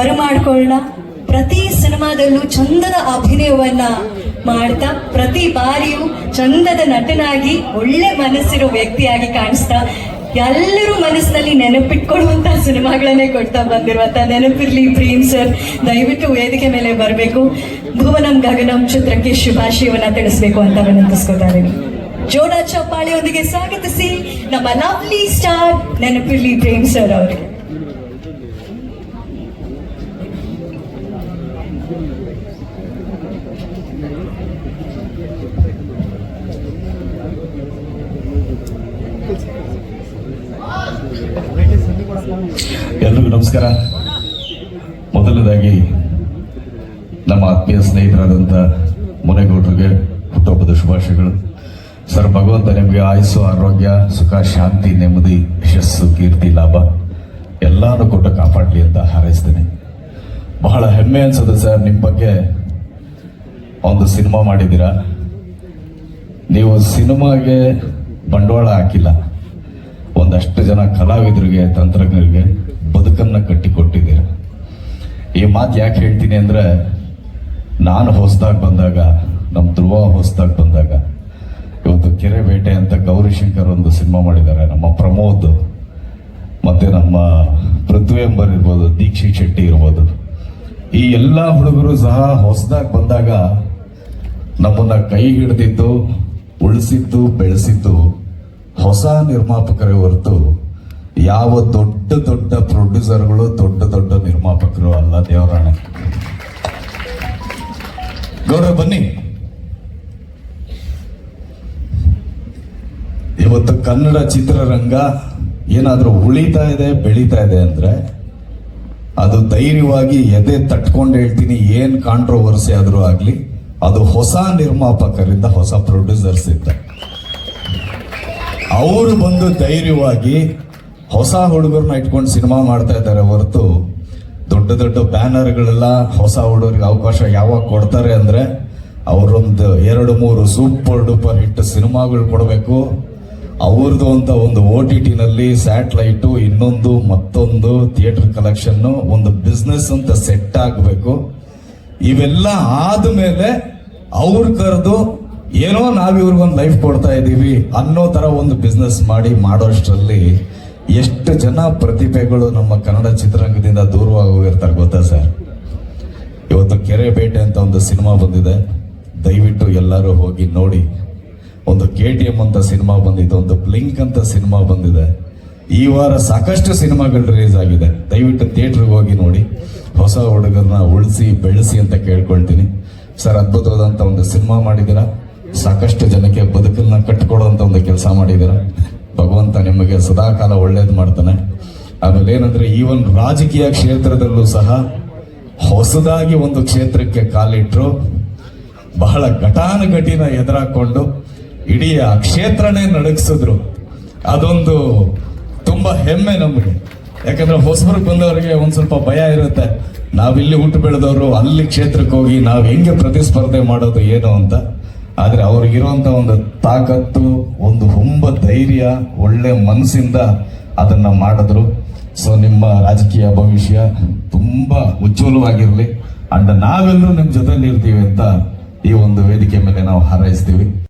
ಬರಮಾಡ್ಕೊಳ್ಳ ಪ್ರತಿ ಸಿನಿಮಾದಲ್ಲೂ ಚಂದದ ಅಭಿನಯವನ್ನ ಮಾಡ್ತಾ, ಪ್ರತಿ ಬಾರಿಯೂ ಚಂದದ ನಟನಾಗಿ ಒಳ್ಳೆ ಮನಸ್ಸಿರೋ ವ್ಯಕ್ತಿಯಾಗಿ ಕಾಣಿಸ್ತಾ, ಎಲ್ಲರೂ ಮನಸ್ಸಿನಲ್ಲಿ ನೆನಪಿಟ್ಕೊಳ್ಳುವಂತ ಸಿನಿಮಾಗಳನ್ನೇ ಕೊಡ್ತಾ ಬಂದಿರುವಂತ ನೆನಪಿರ್ಲಿ ಪ್ರೇಮ್ ಸರ್. ದಯವಿಟ್ಟು ವೇದಿಕೆ ಮೇಲೆ ಬರಬೇಕು. ಭುವನಂ ಗಗನಂ ಚಿತ್ರಕ್ಕೆ ಶುಭಾಶಯವನ್ನ ತಿಳಿಸ್ಬೇಕು ಅಂತ ವಿನಂತಿಸ್ಕೊತಾ ಇದ್ದೀನಿ. ಜೋಡಾ ಚಪ್ಪಾಳಿಯೊಂದಿಗೆ ಸ್ವಾಗತಿಸಿ. ನಮ್ಮ lovely star Nenapirli Prem sir ಅವರಿಗೆ. ಎಲ್ರಿಗೂ ನಮಸ್ಕಾರ. ಮೊದಲನೇದಾಗಿ ನಮ್ಮ ಆತ್ಮೀಯ ಸ್ನೇಹಿತರಾದಂಥ ಮುನೇಗೌಡರಿಗೆ ಹುಟ್ಟುಹಬ್ಬದ ಶುಭಾಶಯಗಳು. ಸರ್, ಭಗವಂತ ನಿಮಗೆ ಆಯುಸ್ಸು, ಆರೋಗ್ಯ, ಸುಖ, ಶಾಂತಿ, ನೆಮ್ಮದಿ, ಯಶಸ್ಸು, ಕೀರ್ತಿ, ಲಾಭ. ಎಲ್ಲಾನು ಕೊಟ್ಟು ಕಾಪಾಡಲಿ ಅಂತ ಹಾರೈಸ್ತೇನೆ. ಬಹಳ ಹೆಮ್ಮೆ ಅನ್ಸುತ್ತೆ ಸರ್ ನಿಮ್ಮ ಬಗ್ಗೆ. ಒಂದು ಸಿನಿಮಾ ಮಾಡಿದ್ದೀರಾ? ನೀವು ಸಿನಿಮಾಗೆ ಬಂಡವಾಳ ಹಾಕಿಲ್ಲ. ಒಂದಷ್ಟು ಜನ ಕಲಾವಿದರಿಗೆ, ತಂತ್ರಜ್ಞರಿಗೆ ಬದುಕನ್ನ ಕಟ್ಟಿಕೊಟ್ಟಿದ್ದೀರ. ಈ ಮಾತು ಯಾಕೆ ಹೇಳ್ತೀನಿ ಅಂದ್ರೆ, ನಾನು ಹೊಸದಾಗಿ ಬಂದಾಗ ನಮ್ಮ ಧ್ರುವ ಹೊಸದಾಗಿ ಬಂದಾಗ, ಇವತ್ತು ಕೆರೆ ಬೇಟೆ ಅಂತ ಗೌರಿಶಂಕರ್ ಒಂದು ಸಿನಿಮಾ ಮಾಡಿದ್ದಾರೆ, ನಮ್ಮ ಪ್ರಮೋದ್. ಮತ್ತೆ ನಮ್ಮ ಪೃಥ್ವಿ ಎಂಬರ್ ಇರ್ಬೋದು, ದೀಕ್ಷಿತ್ ಶೆಟ್ಟಿ ಇರ್ಬೋದು. ಈ ಎಲ್ಲ ಹುಡುಗರು ಸಹ ಹೊಸದಾಗಿ ಬಂದಾಗ ನಮ್ಮನ್ನ ಕೈ ಹಿಡಿದಿದ್ದು, ಉಳಿಸಿದ್ದು, ಬೆಳೆಸಿದ್ದು ಹೊಸ ನಿರ್ಮಾಪಕರೇ ಹೊರತು ಯಾವ ದೊಡ್ಡ ದೊಡ್ಡ ಪ್ರೊಡ್ಯೂಸರ್ಗಳು ದೊಡ್ಡ ದೊಡ್ಡ ನಿರ್ಮಾಪಕರು ಅಲ್ಲ ದೇವರಾಣೆ. ಗೌರವ, ಬನ್ನಿ. ಇವತ್ತು ಕನ್ನಡ ಚಿತ್ರರಂಗ ಏನಾದ್ರೂ ಉಳಿತಾ ಇದೆ, ಬೆಳೀತಾ ಇದೆ ಅಂದ್ರೆ ಅದು ಧೈರ್ಯವಾಗಿ ಎದೆ ತಟ್ಕೊಂಡು ಹೇಳ್ತೀನಿ, ಏನು ಕಾಂಟ್ರೋವರ್ಸಿ ಆದರೂ ಆಗಲಿ, ಅದು ಹೊಸ ನಿರ್ಮಾಪಕರಿಂದ ಹೊಸ ಪ್ರೊಡ್ಯೂಸರ್ಸ್ ಇದ್ದ. ಅವರು ಬಂದು ಧೈರ್ಯವಾಗಿ ಹೊಸ ಹುಡುಗರನ್ನ ಇಟ್ಕೊಂಡು ಸಿನಿಮಾ ಮಾಡ್ತಾ ಇದ್ದಾರೆ ಹೊರತು ದೊಡ್ಡ ದೊಡ್ಡ ಬ್ಯಾನರ್ಗಳೆಲ್ಲ ಹೊಸ ಹುಡುಗರಿಗೆ ಅವಕಾಶ ಯಾವಾಗ ಕೊಡ್ತಾರೆ ಅಂದ್ರೆ ಅವರೊಂದು ಎರಡು ಮೂರು ಸೂಪರ್ ಡೂಪರ್ ಹಿಟ್ ಸಿನಿಮಾಗಳು ಕೊಡಬೇಕು. ಅವ್ರದ್ದು ಅಂತ ಒಂದು ಓ ಟಿ ಟಿನಲ್ಲಿ ಸ್ಯಾಟಲೈಟು, ಇನ್ನೊಂದು ಮತ್ತೊಂದು ಥಿಯೇಟರ್ ಕಲೆಕ್ಷನ್ನು, ಒಂದು ಬಿಸ್ನೆಸ್ ಅಂತ ಸೆಟ್ ಆಗಬೇಕು. ಇವೆಲ್ಲ ಆದಮೇಲೆ ಅವ್ರು ಕರೆದು ಏನೋ ನಾವು ಇವ್ರಿಗೊಂದು ಲೈಫ್ ಕೊಡ್ತಾ ಇದ್ದೀವಿ ಅನ್ನೋ ಥರ ಒಂದು ಬಿಸ್ನೆಸ್ ಮಾಡಿ ಮಾಡೋಷ್ಟರಲ್ಲಿ ಎಷ್ಟು ಜನ ಪ್ರತಿಭೆಗಳು ನಮ್ಮ ಕನ್ನಡ ಚಿತ್ರರಂಗದಿಂದ ದೂರವಾಗಿ ಹೋಗಿರ್ತಾರೆ ಗೊತ್ತಾ ಸರ್? ಇವತ್ತು ಕೆರೆ ಬೇಟೆ ಅಂತ ಒಂದು ಸಿನಿಮಾ ಬಂದಿದೆ. ದಯವಿಟ್ಟು ಎಲ್ಲರೂ ಹೋಗಿ ನೋಡಿ. ಒಂದು ಕೆ ಟಿ ಎಂ ಅಂತ ಸಿನಿಮಾ ಬಂದಿದೆ, ಒಂದು ಬ್ಲಿಂಕ್ ಅಂತ ಸಿನಿಮಾ ಬಂದಿದೆ. ಈ ವಾರ ಸಾಕಷ್ಟು ಸಿನಿಮಾಗಳು ರಿಲೀಸ್ ಆಗಿದೆ. ದಯವಿಟ್ಟು ಥಿಯೇಟ್ರಿಗೆ ಹೋಗಿ ನೋಡಿ. ಹೊಸ ಹುಡುಗರನ್ನ ಉಳಿಸಿ, ಬೆಳೆಸಿ ಅಂತ ಕೇಳ್ಕೊಳ್ತೀನಿ. ಸರ್, ಅದ್ಭುತವಾದಂತ ಒಂದು ಸಿನಿಮಾ ಮಾಡಿದ್ದೀರಾ? ಸಾಕಷ್ಟು ಜನಕ್ಕೆ ಬದುಕನ್ನ ಕಟ್ಟಿಕೊಡುವಂತ ಒಂದು ಕೆಲಸ ಮಾಡಿದ್ದೀರಾ? ಭಗವಂತ ನಿಮಗೆ ಸದಾಕಾಲ ಒಳ್ಳೇದು ಮಾಡ್ತಾನೆ. ಆಮೇಲೆ ಏನಂದ್ರೆ ಈ ಒಂದು ರಾಜಕೀಯ ಕ್ಷೇತ್ರದಲ್ಲೂ ಸಹ ಹೊಸದಾಗಿ ಒಂದು ಕ್ಷೇತ್ರಕ್ಕೆ ಕಾಲಿಟ್ರು. ಬಹಳ ಘಟಾನುಘಟಿನ ಎದುರಾಕೊಂಡು ಇಡೀ ಆ ಕ್ಷೇತ್ರನೇ ನಡಗಿಸಿದ್ರು. ಅದೊಂದು ತುಂಬಾ ಹೆಮ್ಮೆ ನಮಗೆ. ಯಾಕಂದ್ರೆ ಹೊಸಬರ್ಗ್ ಬಂದವರಿಗೆ ಒಂದು ಸ್ವಲ್ಪ ಭಯ ಇರುತ್ತೆ. ನಾವಿಲ್ಲಿ ಹುಟ್ಟು ಬೆಳೆದವರು, ಅಲ್ಲಿ ಕ್ಷೇತ್ರಕ್ಕೆ ಹೋಗಿ ನಾವು ಹೆಂಗೆ ಪ್ರತಿಸ್ಪರ್ಧೆ ಮಾಡೋದು ಏನು ಅಂತ. ಆದ್ರೆ ಅವ್ರಿಗಿರುವಂಥ ಒಂದು ತಾಕತ್ತು, ಒಂದು ಹುಂಬ ಧೈರ್ಯ, ಒಳ್ಳೆ ಮನಸ್ಸಿಂದ ಅದನ್ನ ಮಾಡಿದ್ರು. ಸೊ ನಿಮ್ಮ ರಾಜಕೀಯ ಭವಿಷ್ಯ ತುಂಬಾ ಉಜ್ವಲವಾಗಿರಲಿ. ಅಂಡ್ ನಾವೆಲ್ಲರೂ ನಿಮ್ಮ ಜೊತೆಲಿ ಇರ್ತೀವಿ ಅಂತ ಈ ಒಂದು ವೇದಿಕೆ ಮೇಲೆ ನಾವು ಹಾರೈಸ್ತೀವಿ.